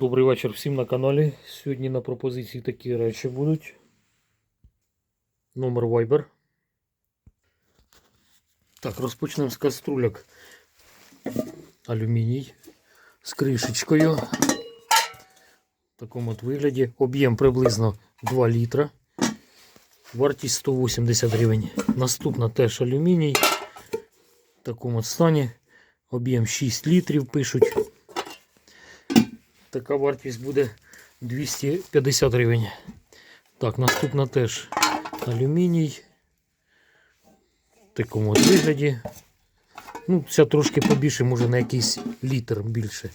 Добрий вечір всім на каналі. Сьогодні на пропозиції такі речі будуть. Номер Viber. Так, розпочнемо з каструляк. Алюміній з кришечкою. В такому от вигляді. Об'єм приблизно 2 літра. Вартість 180 гривень. Наступна теж алюміній. В такому от стані. Об'єм 6 літрів пишуть. Така вартість буде 250 гривень. Так, наступна теж алюміній. В такому вигляді. Ну, ця трошки побільше, може на якийсь літр більше.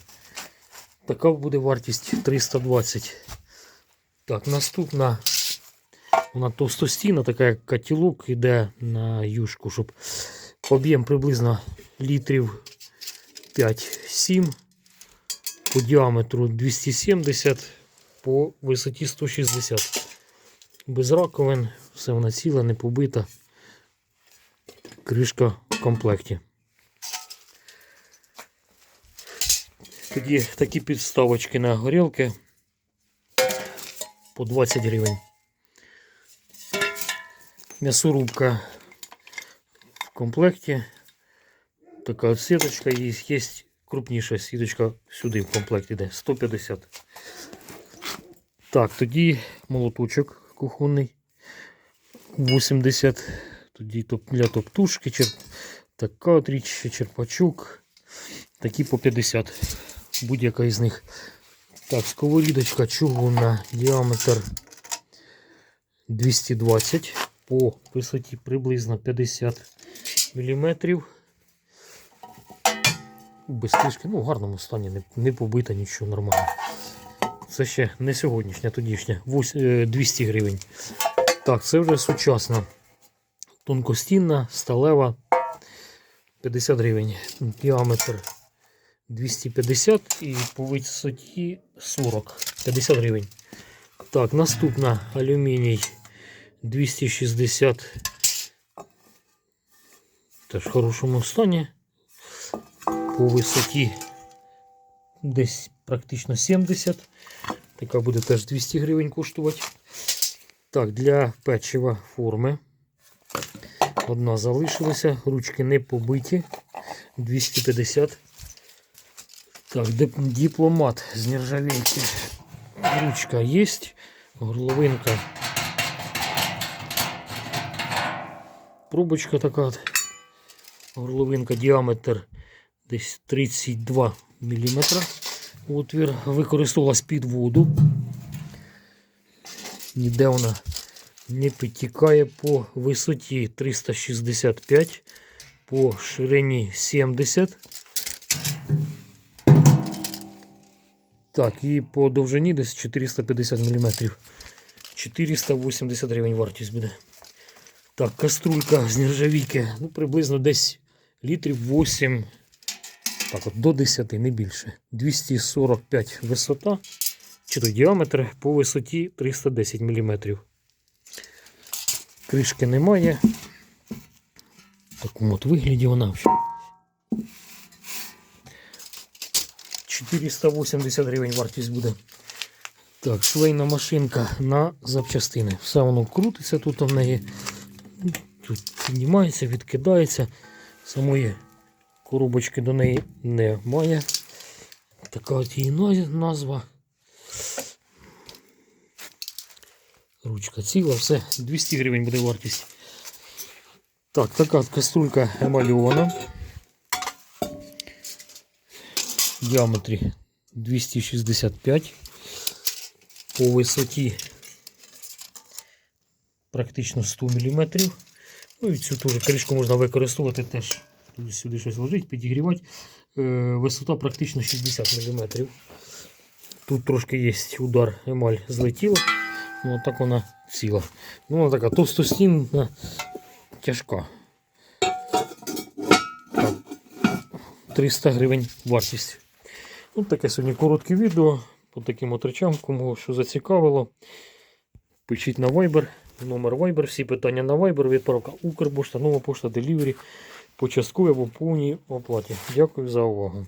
Така буде вартість 320. Так, наступна вона товстостійна, така як котілок іде на юшку, щоб об'єм приблизно літрів 5-7 по діаметру 270, по висоті 160. Без раковин, все вона ціла, не побита. Кришка в комплекті. Тоді такі підставочки на горілки по 20 гривень. М'ясорубка в комплекті. Така от сіточка є, є крупніша сіточка сюди в комплект іде 150. Так, тоді молоточок кухонний 80. Тоді для топтушки, чер... така от річ, черпачок. Такі по 50. Будь-яка із них. Так, сковорідочка чугунна, діаметр 220 по висоті приблизно 50 мм. Без кришки, ну в гарному стані, не, не побита, нічого нормально. Це ще не сьогоднішня, тодішня. Е, 200 гривень. Так, це вже сучасна. Тонкостінна, сталева. 50 гривень. Діаметр 250 і по висоті 40. 50 гривень. Так, наступна алюміній 260. Теж в хорошому стані. По висоті десь практично 70. Така буде теж 200 гривень коштувати. Так, для печива форми. Одна залишилася, ручки не побиті. 250. Так, дипломат з нержавейки. Ручка є. Горловинка. Пробочка така. Горловинка діаметр десь 32 мм. Отвір використовувалась під воду. Ніде вона не підтікає по висоті 365, по ширині 70. Так, і по довжині десь 450 мм. 480 гривень вартість буде. Так, каструлька з нержавійки, ну приблизно десь літрів 8, так от до 10, не більше. 245 висота, чи то діаметр по висоті 310 мм. Кришки немає. В такому от вигляді вона. 480 гривень вартість буде. Так, швейна машинка на запчастини. Все воно крутиться тут в неї. Тут піднімається, відкидається. Самої коробочки до неї немає. Така от її назва. Ручка ціла, все, 200 гривень буде вартість. Так, така каструлька емальована. В діаметрі 265. По висоті практично 100 мм. Ну і цю теж кришку можна використовувати теж. Сюди щось ложить, підігрівати. Е, висота практично 60 мм. Тут трошки є удар, емаль злетіла. Ну, так вона ціла. Ну, вона така товстостінна, тяжка. Так, 300 гривень вартість. Ну, таке сьогодні коротке відео по таким от речам, кому що зацікавило. Пишіть на Viber, номер Viber, всі питання на Viber, відправка Укрпошта, нова пошта, делівері по частковій або повній оплаті. Дякую за увагу.